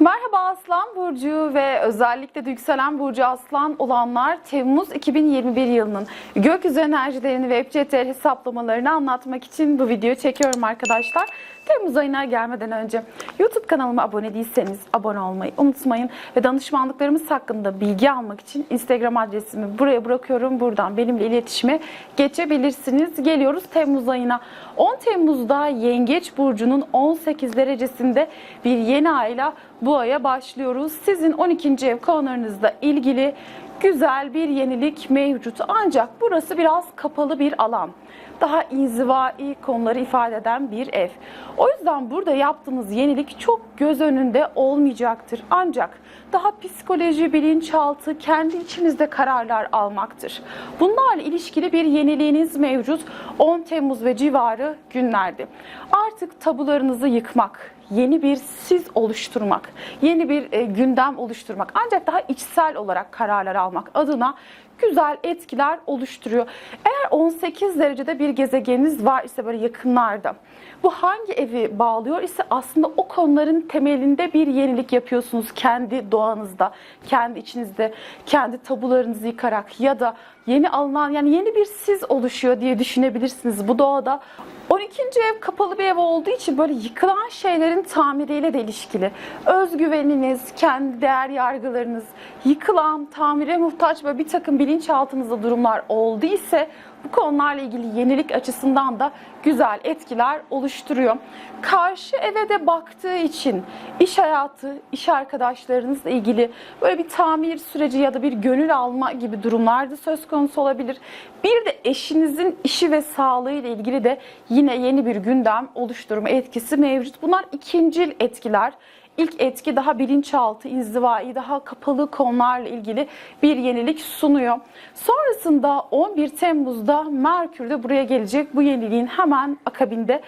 Merhaba Aslan Burcu ve özellikle de yükselen Burcu Aslan olanlar Temmuz 2021 yılının gökyüzü enerjilerini ve EPCTR hesaplamalarını anlatmak için bu videoyu çekiyorum arkadaşlar. Temmuz ayına gelmeden önce YouTube kanalıma abone değilseniz abone olmayı unutmayın ve danışmanlıklarımız hakkında bilgi almak için Instagram adresimi buraya bırakıyorum. Buradan benimle iletişime geçebilirsiniz. Geliyoruz Temmuz ayına. 10 Temmuz'da Yengeç Burcu'nun 18 derecesinde bir yeni ayla bu aya başlıyoruz. Sizin 12. ev konularınızla ilgili güzel bir yenilik mevcut. Ancak burası biraz kapalı bir alan. Daha inzivai konuları ifade eden bir ev. O yüzden burada yaptığınız yenilik çok göz önünde olmayacaktır. Ancak daha psikoloji, bilinçaltı, kendi içinizde kararlar almaktır. Bunlarla ilişkili bir yeniliğiniz mevcut 10 Temmuz ve civarı günlerde. Artık tabularınızı yıkmak, yeni bir siz oluşturmak, yeni bir e, gündem oluşturmak ancak daha içsel olarak kararlar almak adına güzel etkiler oluşturuyor. Eğer 18 derecede bir gezegeniniz var ise böyle yakınlarda bu hangi evi bağlıyor ise aslında o konuların temelinde bir yenilik yapıyorsunuz kendi doğanızda, kendi içinizde, kendi tabularınızı yıkarak ya da yeni alınan yani yeni bir siz oluşuyor diye düşünebilirsiniz bu doğada. 12. ev kapalı bir ev olduğu için böyle yıkılan şeylerin tamiriyle de ilişkili. Özgüveniniz, kendi değer yargılarınız, yıkılan, tamire muhtaç ve bir takım bilinçaltınızda durumlar oldu ise bu konularla ilgili yenilik açısından da güzel etkiler oluşturuyor. Karşı eve de baktığı için iş hayatı, iş arkadaşlarınızla ilgili böyle bir tamir süreci ya da bir gönül alma gibi durumlar da söz konusu olabilir. Bir de eşinizin işi ve sağlığı ile ilgili de yine yeni bir gündem oluşturma etkisi mevcut. Bunlar ikincil etkiler. İlk etki daha bilinçaltı, inzivai, daha kapalı konularla ilgili bir yenilik sunuyor. Sonrasında 11 Temmuz'da Merkür de buraya gelecek. Bu yeniliğin hemen akabinde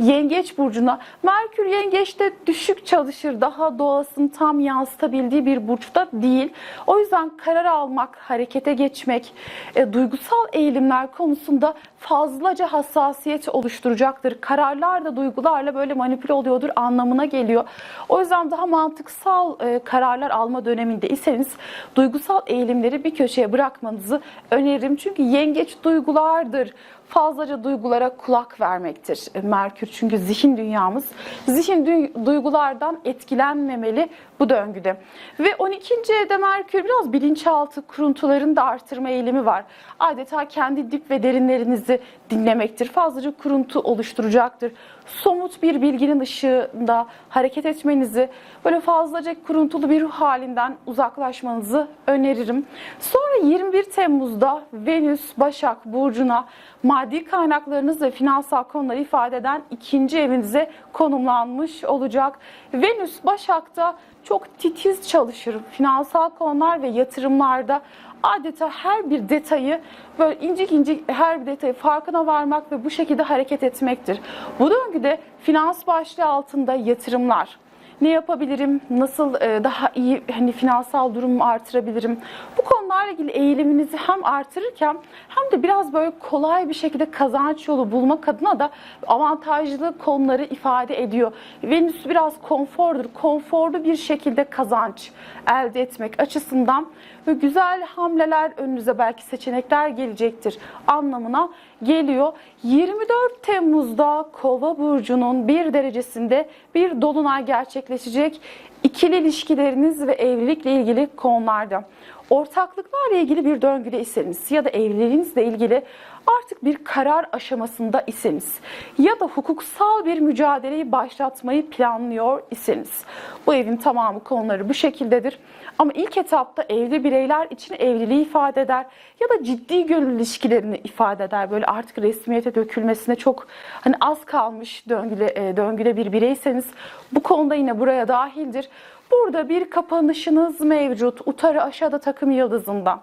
Yengeç burcuna. Merkür Yengeç'te düşük çalışır. Daha doğasını tam yansıtabildiği bir burçta değil. O yüzden karar almak, harekete geçmek, e, duygusal eğilimler konusunda fazlaca hassasiyet oluşturacaktır. Kararlar da duygularla böyle manipüle oluyordur anlamına geliyor. O yüzden daha mantıksal e, kararlar alma dönemindeyseniz duygusal eğilimleri bir köşeye bırakmanızı öneririm. Çünkü yengeç duygulardır fazlaca duygulara kulak vermektir Merkür. Çünkü zihin dünyamız zihin du- duygulardan etkilenmemeli bu döngüde. Ve 12. evde Merkür biraz bilinçaltı kuruntularını da artırma eğilimi var. Adeta kendi dip ve derinlerinizi dinlemektir. Fazlaca kuruntu oluşturacaktır. Somut bir bilginin ışığında hareket etmenizi, böyle fazlaca kuruntulu bir ruh halinden uzaklaşmanızı öneririm. Sonra 21 Temmuz'da Venüs Başak Burcu'na maddi kaynaklarınız ve finansal konuları ifade eden ikinci evinize konumlanmış olacak. Venüs Başak'ta çok titiz çalışır. Finansal konular ve yatırımlarda adeta her bir detayı böyle incik incik her bir detayı farkına varmak ve bu şekilde hareket etmektir. Bu döngüde finans başlığı altında yatırımlar, ne yapabilirim, nasıl e, daha iyi hani finansal durumumu artırabilirim. Bu konularla ilgili eğiliminizi hem artırırken hem de biraz böyle kolay bir şekilde kazanç yolu bulmak adına da avantajlı konuları ifade ediyor. Venüs biraz konfordur. Konforlu bir şekilde kazanç elde etmek açısından ve güzel hamleler önünüze belki seçenekler gelecektir anlamına geliyor. 24 Temmuz'da Kova burcunun bir derecesinde bir dolunay gerçekleşecek. İkili ilişkileriniz ve evlilikle ilgili konularda ortaklıklarla ilgili bir döngüde iseniz ya da evliliğinizle ilgili artık bir karar aşamasında iseniz ya da hukuksal bir mücadeleyi başlatmayı planlıyor iseniz bu evin tamamı konuları bu şekildedir. Ama ilk etapta evli bireyler için evliliği ifade eder ya da ciddi gönül ilişkilerini ifade eder. Böyle artık resmiyete dökülmesine çok hani az kalmış döngüle, e, döngüde bir bireyseniz bu konuda yine buraya dahildir. Burada bir kapanışınız mevcut. Utarı aşağıda takım yıldızında.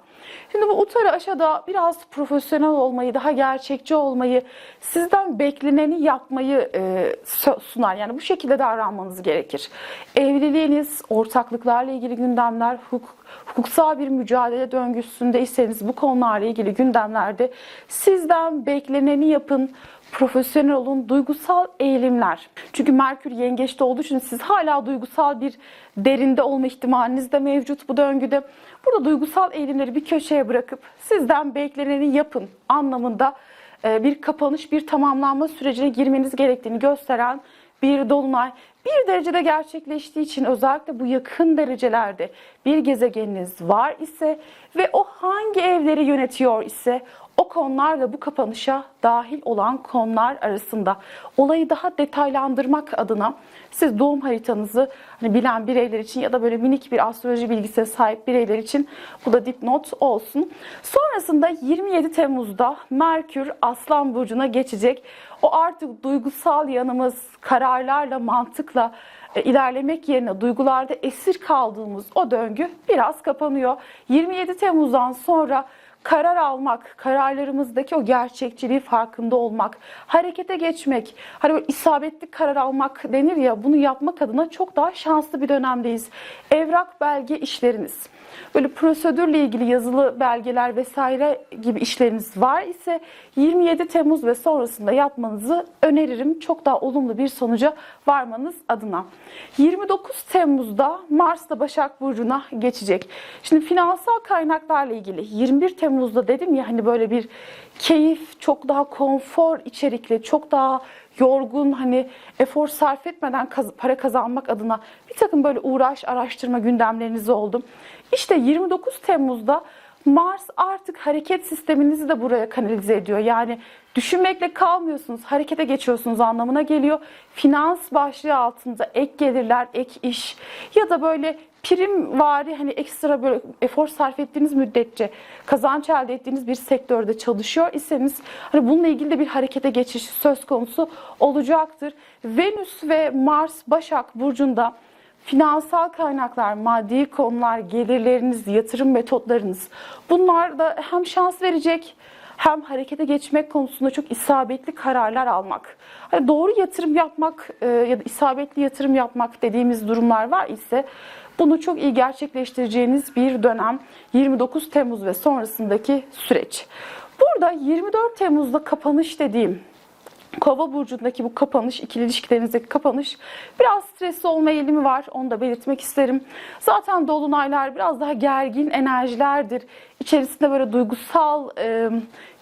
Şimdi bu utarı aşağıda biraz profesyonel olmayı, daha gerçekçi olmayı, sizden bekleneni yapmayı e, sunar. Yani bu şekilde davranmanız gerekir. Evliliğiniz, ortaklıklarla ilgili gündemler, hukuk, hukuksal bir mücadele döngüsündeyseniz bu konularla ilgili gündemlerde sizden bekleneni yapın. Profesyonel olun, duygusal eğilimler. Çünkü Merkür yengeçte olduğu için siz hala duygusal bir derinde olma ihtimaliniz de mevcut bu döngüde. Burada duygusal eğilimleri bir köşeye bırakıp sizden bekleneni yapın anlamında e, bir kapanış, bir tamamlanma sürecine girmeniz gerektiğini gösteren bir dolunay. Bir derecede gerçekleştiği için özellikle bu yakın derecelerde bir gezegeniniz var ise ve o hangi evleri yönetiyor ise o konularla bu kapanışa dahil olan konular arasında olayı daha detaylandırmak adına siz doğum haritanızı hani bilen bireyler için ya da böyle minik bir astroloji bilgisine sahip bireyler için bu da dipnot olsun. Sonrasında 27 Temmuz'da Merkür Aslan Burcu'na geçecek. O artık duygusal yanımız kararlarla, mantıkla e, ilerlemek yerine duygularda esir kaldığımız o döngü biraz kapanıyor. 27 Temmuz'dan sonra karar almak, kararlarımızdaki o gerçekçiliği farkında olmak, harekete geçmek, hani böyle isabetli karar almak denir ya bunu yapmak adına çok daha şanslı bir dönemdeyiz. Evrak belge işleriniz, böyle prosedürle ilgili yazılı belgeler vesaire gibi işleriniz var ise 27 Temmuz ve sonrasında yapmanızı öneririm. Çok daha olumlu bir sonuca varmanız adına. 29 Temmuz'da Mars da Başak Burcu'na geçecek. Şimdi finansal kaynaklarla ilgili 21 Temmuz'da dedim ya hani böyle bir keyif, çok daha konfor içerikli, çok daha yorgun hani efor sarf etmeden kaz- para kazanmak adına bir takım böyle uğraş araştırma gündemleriniz oldu. İşte 29 Temmuz'da Mars artık hareket sisteminizi de buraya kanalize ediyor. Yani düşünmekle kalmıyorsunuz, harekete geçiyorsunuz anlamına geliyor. Finans başlığı altında ek gelirler, ek iş ya da böyle prim vari hani ekstra böyle efor sarf ettiğiniz müddetçe kazanç elde ettiğiniz bir sektörde çalışıyor iseniz hani bununla ilgili de bir harekete geçiş söz konusu olacaktır. Venüs ve Mars Başak Burcu'nda finansal kaynaklar, maddi konular, gelirleriniz, yatırım metotlarınız bunlar da hem şans verecek hem harekete geçmek konusunda çok isabetli kararlar almak. Hani doğru yatırım yapmak e, ya da isabetli yatırım yapmak dediğimiz durumlar var ise bunu çok iyi gerçekleştireceğiniz bir dönem 29 Temmuz ve sonrasındaki süreç. Burada 24 Temmuz'da kapanış dediğim Kova burcundaki bu kapanış, ikili ilişkilerinizdeki kapanış biraz stresli olma eğilimi var. Onu da belirtmek isterim. Zaten dolunaylar biraz daha gergin enerjilerdir. İçerisinde böyle duygusal e,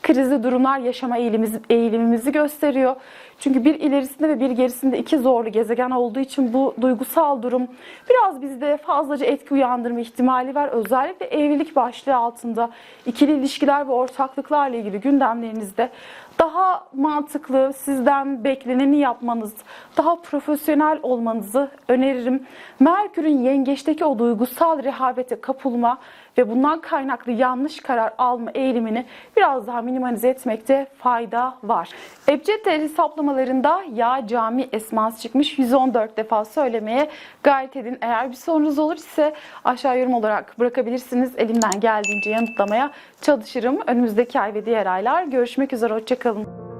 krizli durumlar yaşama eğilimimizi, eğilimimizi gösteriyor. Çünkü bir ilerisinde ve bir gerisinde iki zorlu gezegen olduğu için bu duygusal durum biraz bizde fazlaca etki uyandırma ihtimali var. Özellikle evlilik başlığı altında ikili ilişkiler ve ortaklıklarla ilgili gündemlerinizde daha mantıklı, sizden bekleneni yapmanız, daha profesyonel olmanızı öneririm. Merkür'ün yengeçteki o duygusal rehavete kapılma ve bundan kaynaklı yanlış karar alma eğilimini biraz daha minimalize etmekte fayda var. Ebced değeri hesaplamalarında ya cami esması çıkmış 114 defa söylemeye gayret edin. Eğer bir sorunuz olur ise aşağı yorum olarak bırakabilirsiniz. Elimden geldiğince yanıtlamaya çalışırım. Önümüzdeki ay ve diğer aylar görüşmek üzere. Hoşçakalın.